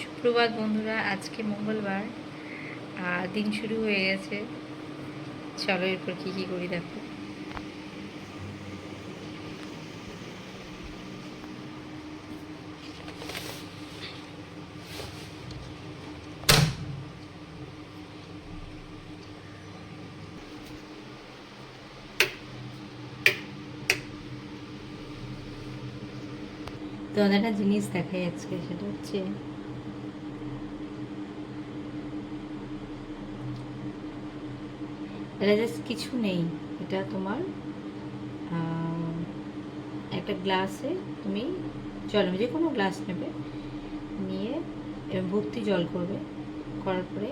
সুপ্রভাত বন্ধুরা, আজকে মঙ্গলবার। আর দিন শুরু হয়ে গেছে। চলো এরপর কী কী করি দেখো। তোমাদের একটা জিনিস দেখাই আজকে, সেটা হচ্ছে জাস্ট কিছু নেই। এটা তোমার একটা গ্লাসে তুমি জল যে কোনো গ্লাস নেবে। নিয়ে এরম ভর্তি জল করবে। করার পরে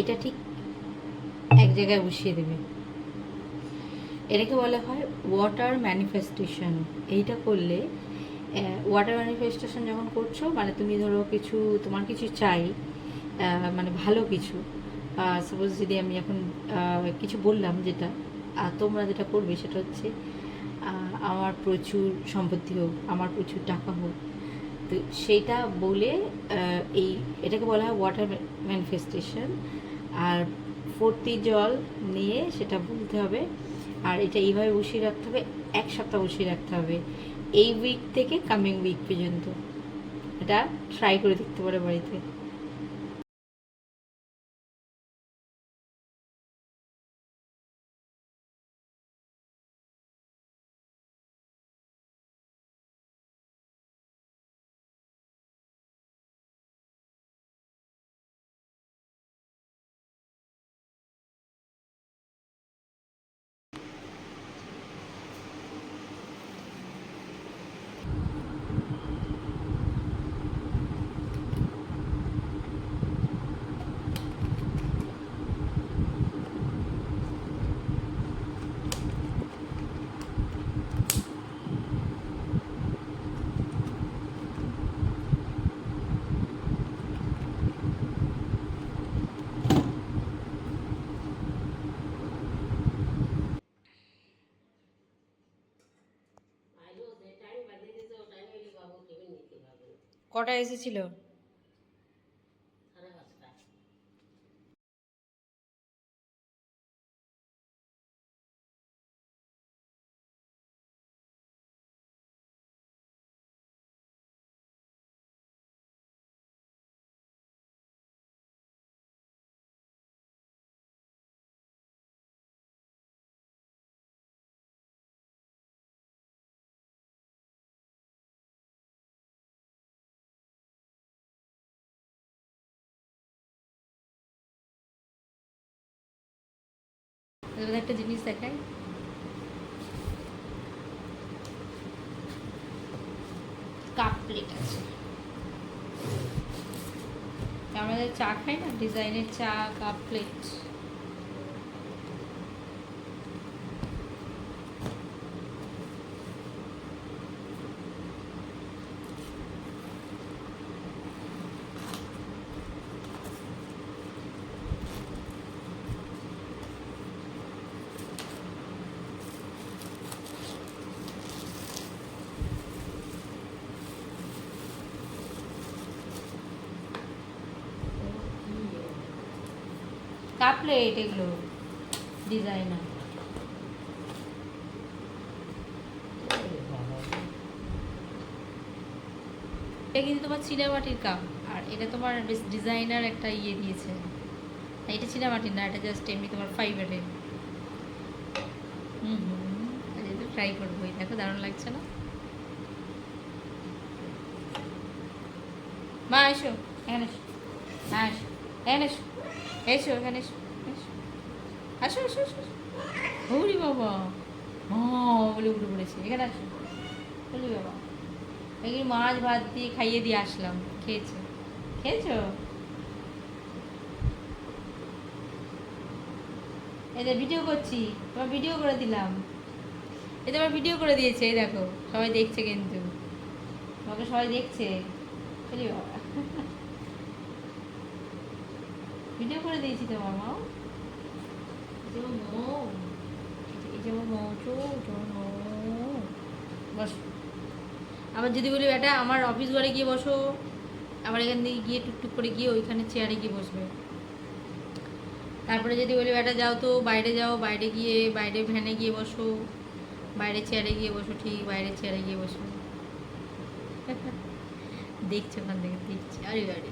এটা ঠিক এক জায়গায় বসিয়ে দেবে। এটাকে বলা হয় ওয়াটার ম্যানিফেস্টেশন এইটা করলে ওয়াটার ম্যানিফেস্টেশন যখন করছ মানে তুমি ধরো কিছু, তোমার কিছু চাই মানে ভালো কিছু সাপোজ যদি আমি এখন কিছু বললাম যেটা তোমরা যেটা করবে সেটা হচ্ছে আমার প্রচুর সম্পত্তি হোক, আমার প্রচুর টাকা হোক, তো সেইটা বলে এই, এটাকে বলা হয় ওয়াটার ম্যানিফেস্টেশন আর ফর্তি জল নিয়ে সেটা বলতে হবে আর এটা এইভাবে বসিয়ে রাখতে হবে, এক সপ্তাহ বসিয়ে রাখতে হবে। এই উইক থেকে কামিং উইক পর্যন্ত। এটা ট্রাই করে দেখতে পারে বাড়িতে। কটা এসেছিল? এবার একটা জিনিস দেখাই। কাপ প্লেট আছে। আমরা চা খাই না ডিজাইনের চা, কাপ প্লেট কাপ প্লেট এগুলো ডিজাইনার এটা কিন্তু তোমার চীনামাটির কাপ, আর এটা তোমার বেশ ডিজাইনার একটা ইয়ে দিয়েছে। এটা চীনামাটির না, এটা জাস্ট এমনি তোমার ফাইবারের হুম হুম ট্রাই করব দেখো দারুণ লাগছে না? মা, এসো, এখানে এসো। হ্যাঁ এসো, এখানে এসো। এসো, এখানে এসো আসো এসো এসো এসো। বাবা। মা, বলে উঠে পড়েছে। এখানে আসো। বলি বাবা। এগুলি মাছ ভাত দিয়ে খাইয়ে দিয়ে আসলাম। খেয়েছো। খেয়েছো? যে ভিডিও করছি। তোমার ভিডিও করে দিলাম। এই তোমার ভিডিও করে দিয়েছে, এই দেখো। সবাই দেখছে কিন্তু। তোমাকে সবাই দেখছে। বাবা। ভিডিও করে দিয়েছি তোমার মাও বস। আবার যদি বলি বেটা আমার অফিস ঘরে গিয়ে বসো। আবার এখান থেকে গিয়ে টুকটুক করে গিয়ে ওইখানে চেয়ারে গিয়ে বসবে। তারপরে যদি বলি বেটা যাও তো বাইরে যাও বাইরে গিয়ে বাইরে ভ্যানে গিয়ে বসো। বাইরে চেয়ারে গিয়ে বসো ঠিক বাইরে চেয়ারে গিয়ে বসো। দেখছে ওখান থেকে দেখছে আরে আরে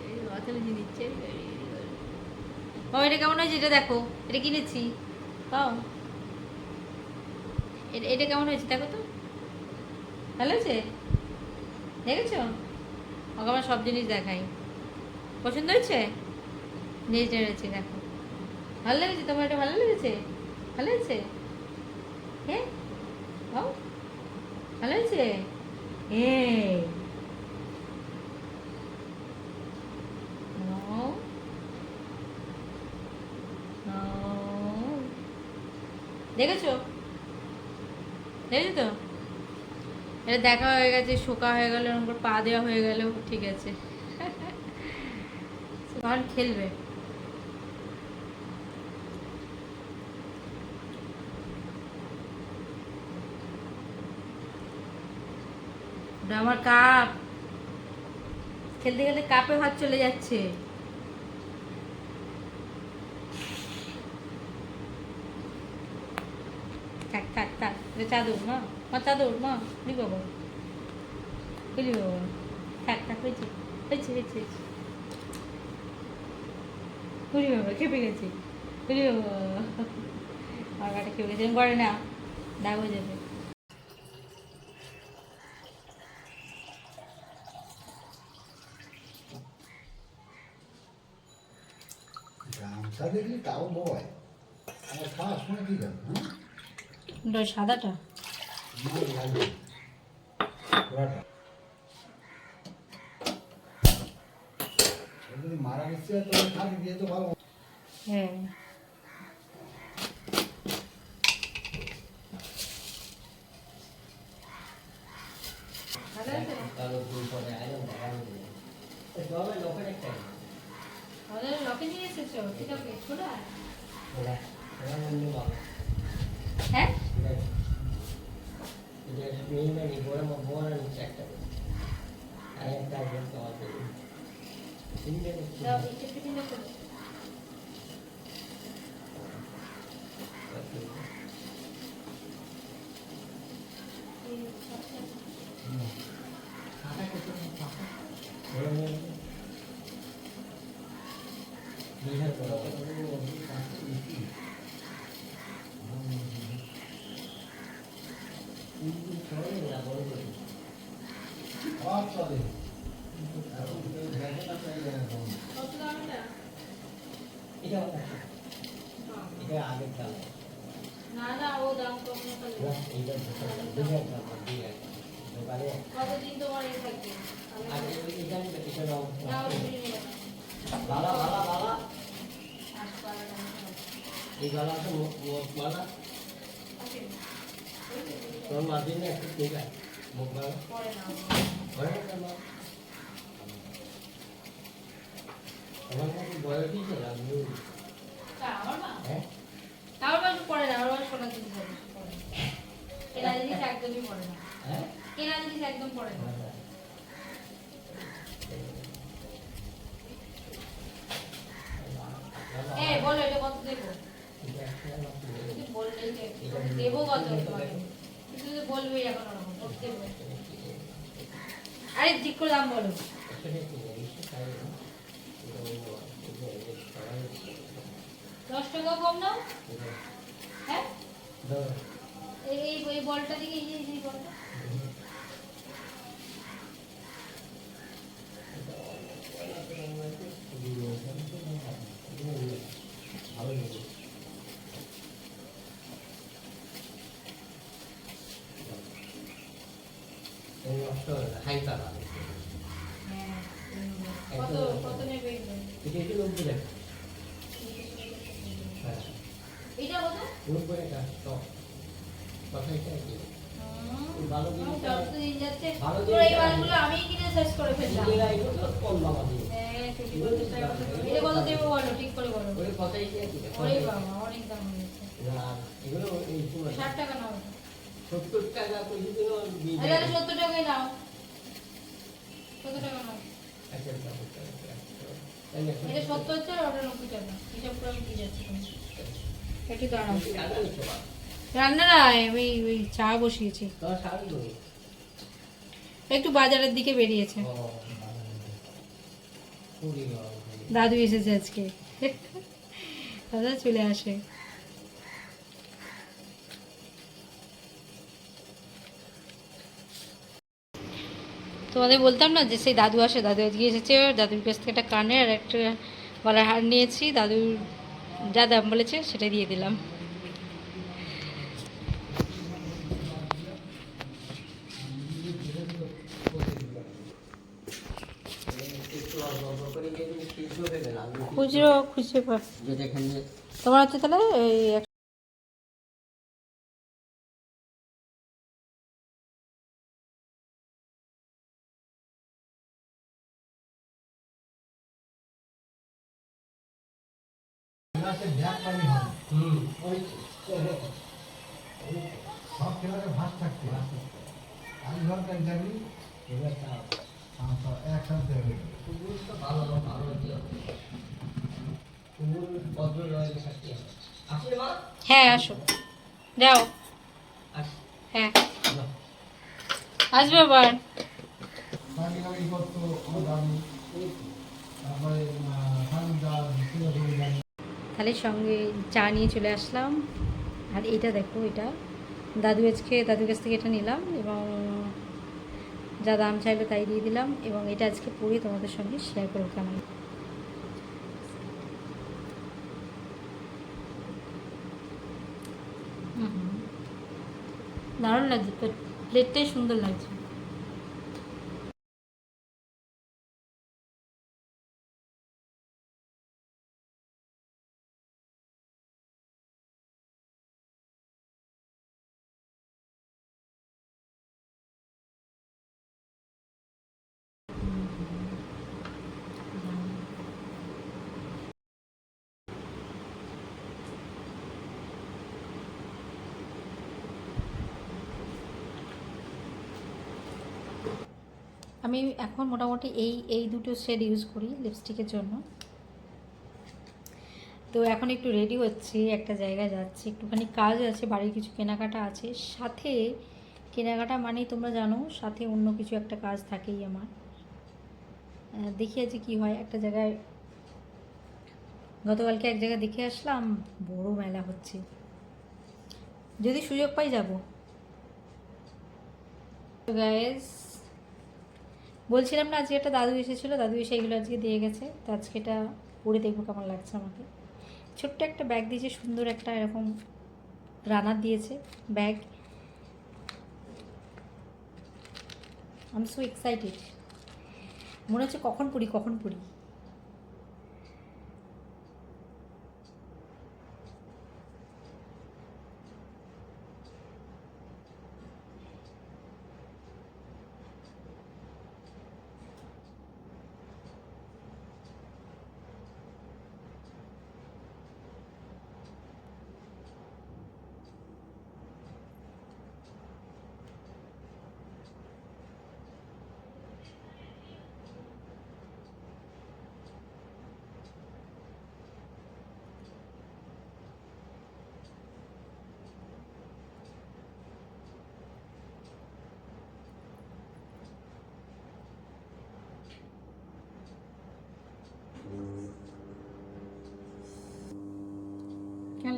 বুঝে দিচ্ছে আরে, ও এটা কেমন হয়েছে? এটা দেখো, এটা কিনেছি। পাও এটা কেমন হয়েছে? দেখো তো। ভালো হয়েছে? দেখেছ? ওকে আমার সব জিনিস দেখাই। পছন্দ হয়েছে? নিয়ে চেড়েছি দেখো। ভালো লেগেছে? তোমার এটা ভালো লেগেছে? ভালো হয়েছে? হ্যাঁ? ভালো হয়েছে? এই দেখেছ? দেখেছ তো? এটা দেখা হয়ে গেছে, শোকা হয়ে গেল, এরকম করে পা দেওয়া হয়ে গেল, ঠিক আছে। তখন খেলবে। আমার কাপ। খেলতে খেলতে কাপে হাত চলে যাচ্ছে থাক থাক এটা চাদর, মা? মা চাদর, মা নি বাবা বুঝলি বাবা? থাক থাক, হয়েছে হয়েছে হয়েছে হয়েছে। বুঝলি বাবা, খেপে গেছি। বুঝলি বাবা? আমার গাটা খেপে গেছে করে না, দাগ হয়ে যাবে। গামছা দেখলি তাও বয়। আমার খাওয়ার সময় কি যাবে হ্যাঁ সাদাটা? মারা গেছে তাহলে খালি দিয়ে তো ভালো হ্যাঁ লকে নিয়ে এসেছ? ঠিক আছে ছোটা ನೀವೇ ಹೊರಮ ಹೋರಣ ಚಟ್ಟವು ಅಲಂಕಾರ ಮಾಡ್ತಾ ಇದ್ದೀವಿ ಹಿಂದೆ বালা বালা বালা। এই বালাটা মুখ বালা? তোর মাঝে একটু ঠিক আছে মুখ বালা পরে নাও। একদম পরে না। এই, বলো এটা কত দেবো? বললেই দেবো কত? তুমি তো বলবেই এখন ওরকম? আরে ঠিক করে দাম বলো। দশ টাকা কম নাও। হ্যাঁ? এই এই বলটা দিকে এই এই বলটা। হাই তারা হ্যাঁ কত কত নেবে এগুলো? এটা একটু লোক দিলেন হ্যাঁ এটা কত লোক করে কাজ টপ কথাই কি হুম, ভালো আমার জিনিস যত এই মালগুলো আমি কিনে শেষ করে ফেললাম। দিয়ে। হ্যাঁ ঠিকই বলেছিস, এটা কত দেবো বলো ঠিক করে বলো। ওই কথাই কি আছে ওরে বাবা অনেক দাম হয়েছে। না এগুলো এই পুরো ষাট টাকা নাও। সত্তর টাকা করে দিল দিয়ে আরে আরে সত্তর টাকাই নাও। সত্তর টাকা নাও আচ্ছা এটা সত্তর। হচ্ছে আর ওটা নব্বই টাকা। হিসাব করে আমি দিয়ে যাচ্ছি একটু দাঁড়াও। রান্না নিচ্ছ বা রান্না না আমি ওই চা বসিয়েছি। একটু বাজারের দিকে বেরিয়েছে। দাদু এসেছে আজকে। দাদা চলে আসে। তোমাদের বলতাম না যে সেই দাদু আসে দাদু আজকে এসেছে দাদুর কাছ থেকে একটা কানের আর একটা গলার হার নিয়েছি দাদুর যা দাম বলেছে সেটা দিয়ে দিলাম একটু অল্প অল্প করে দিয়ে তুমি খুচরো দেবে না আমি খুচরো খুচরো তোমার হচ্ছে তাহলে এই সব ক্লাসে ভাত থাকতে আমি ঘন্টায় হয়ে আসো যাও হ্যাঁ। আসবে আবার। তাহলে সঙ্গে চা নিয়ে চলে আসলাম। আর এটা দেখো, এটা। দাদু আজকে দাদুর কাছ থেকে এটা নিলাম এবং যা দাম চাইলো তাই দিয়ে দিলাম এবং এটা আজকে পরে তোমাদের সঙ্গে শেয়ার করব কেমন। দারুণ লাগছে প্লেটটাই সুন্দর লাগছে আমি এখন মোটামুটি এই এই দুটো শেড ইউজ করি লিপস্টিকের জন্য। তো এখন একটু রেডি হচ্ছি, একটা জায়গায় যাচ্ছি। একটুখানি কাজ আছে, বাড়ির কিছু কেনাকাটা আছে। সাথে কেনাকাটা মানেই তোমরা জানো, সাথে অন্য কিছু একটা কাজ থাকেই আমার। দেখি আজকে কী হয়। একটা জায়গায় গতকালকে এক জায়গায় দেখে আসলাম, বড় মেলা হচ্ছে। যদি সুযোগ পাই যাব। গাইস বলছিলাম না, আজকে একটা দাদু এসেছিল, দাদু এসে এগুলো আজকে দিয়ে গেছে, তো আজকে এটা পরে দেখব কেমন লাগছে আমাকে। ছোট্ট একটা ব্যাগ দিয়েছে, সুন্দর একটা এরকম রানার দিয়েছে ব্যাগ আমি সো এক্সাইটেড মনে হচ্ছে কখন পড়ি কখন পড়ি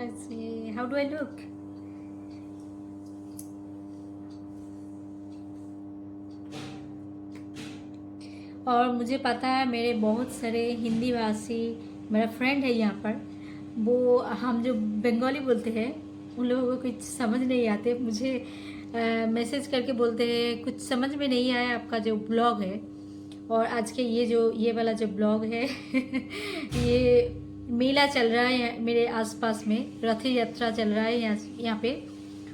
let's see. How do I look? और मुझे पता है मेरे बहुत सारे हिंदी भाषी, मेरा फ्रेंड है यहाँ पर वो हम जो बंगाली बोलते हैं, उन लोगों को कुछ समझ नहीं आते मुझे मैसेज करके बोलते हैं, कुछ समझ में नहीं आया आपका जो ब्लॉग है और आज के ये जो, ये वाला जो ब्लॉग है, ये मेला चल रहा है मेरे आसपास में रथ यात्रा चल रहा है यहाँ यहाँ पे।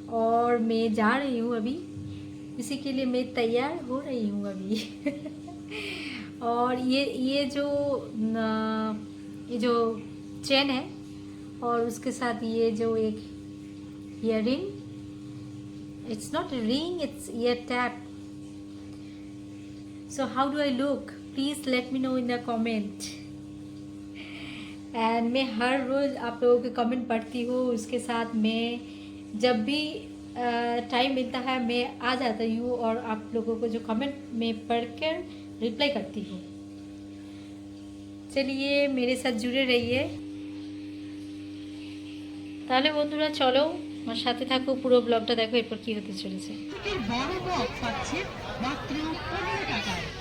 और मैं जा रही हूँ अभी। इसी के लिए मैं तैयार हो रही हूँ अभी। और ये ये जो न, ये जो चेन है और उसके साथ ये जो एक earring ring it's not ring it's ear tap so how do i look? Please let me know in the comment. And मैं हर रोज़ आप लोगों के कमेंट पढ़ती हूँ उसके साथ मैं जब भी टाइम मिलता है मैं आ जाती हूँ और आप लोगों को जो कमेंट मैं पढ़ कर रिप्लाई करती हूँ चलिए मेरे साथ जुड़े रहिए তাহলে বন্ধুরা চলো আমার সাথে থাকো পুরো ব্লগটা দেখো এরপর কি হতে চলেছে প্লাস্টিকের বড় মগ পাচ্ছেন মাত্র পনেরো টাকায়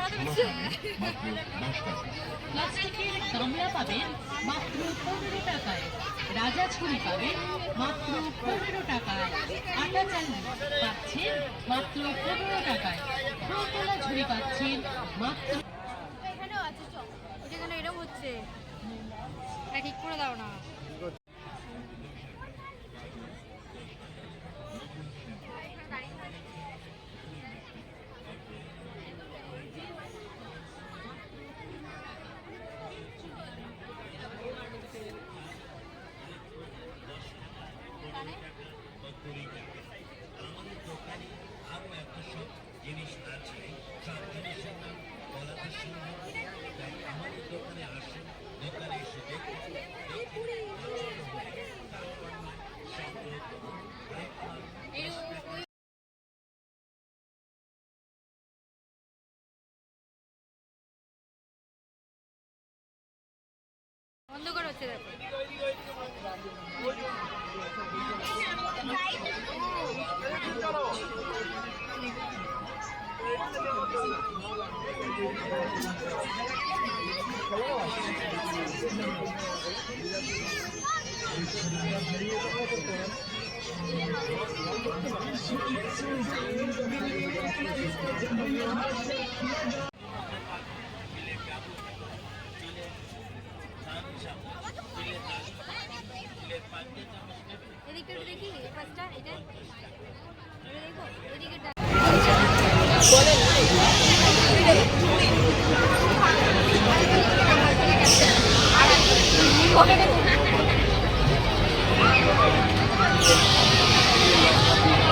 গামলা পাবেন মাত্র পনেরো টাকায়। রাজা ছুরি পাবেন মাত্র পনেরো টাকায়। আটা পাচ্ছেন মাত্র পনেরো টাকায়। ফুলতোলা ঝুড়ি পাচ্ছেন মাত্র এখানেও চল এরকম হচ্ছে ঠিক করে দাও না। tarafı.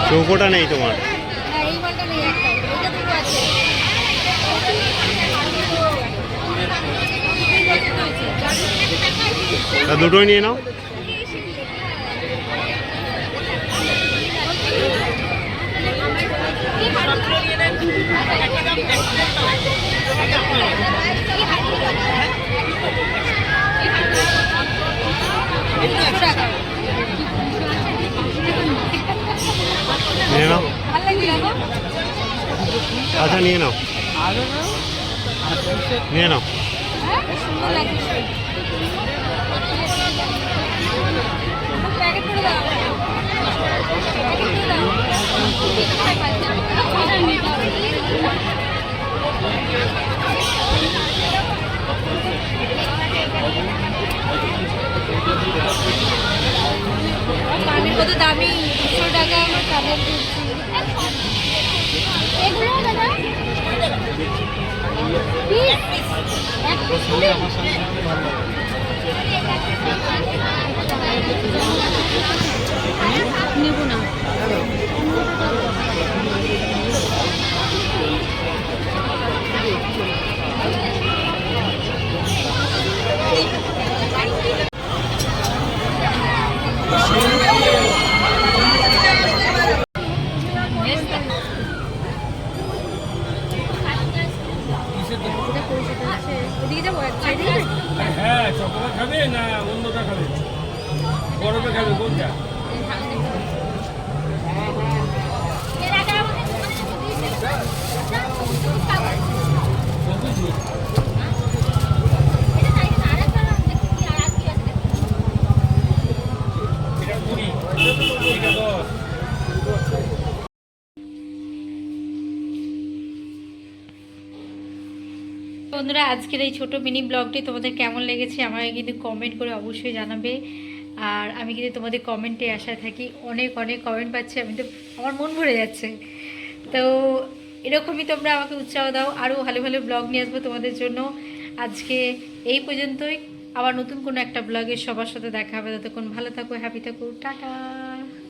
চৌকোটা নেই তোমার হ্যাঁ এই মালটা নেই একটা এইটা দুটো আছে তা দুটোই নিয়ে নাও নিয়ে নাও। আচ্ছা নিয়ে নাও। নিয়ে নাও। হ্যাঁ সুন্দর কানের কত দামি? দুশো টাকা আমার কানের এগুলো দাদা এক পিস আজকের এই ছোট মিনি ব্লগটি তোমাদের কেমন লেগেছে আমাকে কিন্তু কমেন্ট করে অবশ্যই জানাবে। আর আমি কিন্তু তোমাদের কমেন্টে আশায় থাকি অনেক অনেক কমেন্ট পাচ্ছি, আমি তো, আমার মন ভরে যাচ্ছে। তো এরকমই তোমরা আমাকে উৎসাহ দাও আরও ভালো ভালো ব্লগ নিয়ে আসব তোমাদের জন্য। আজকে এই পর্যন্তই। আবার নতুন কোনো একটা ব্লগে সবার সাথে দেখা হবে। ততক্ষণ ভালো থাকো হ্যাপি থাকো, টাটা।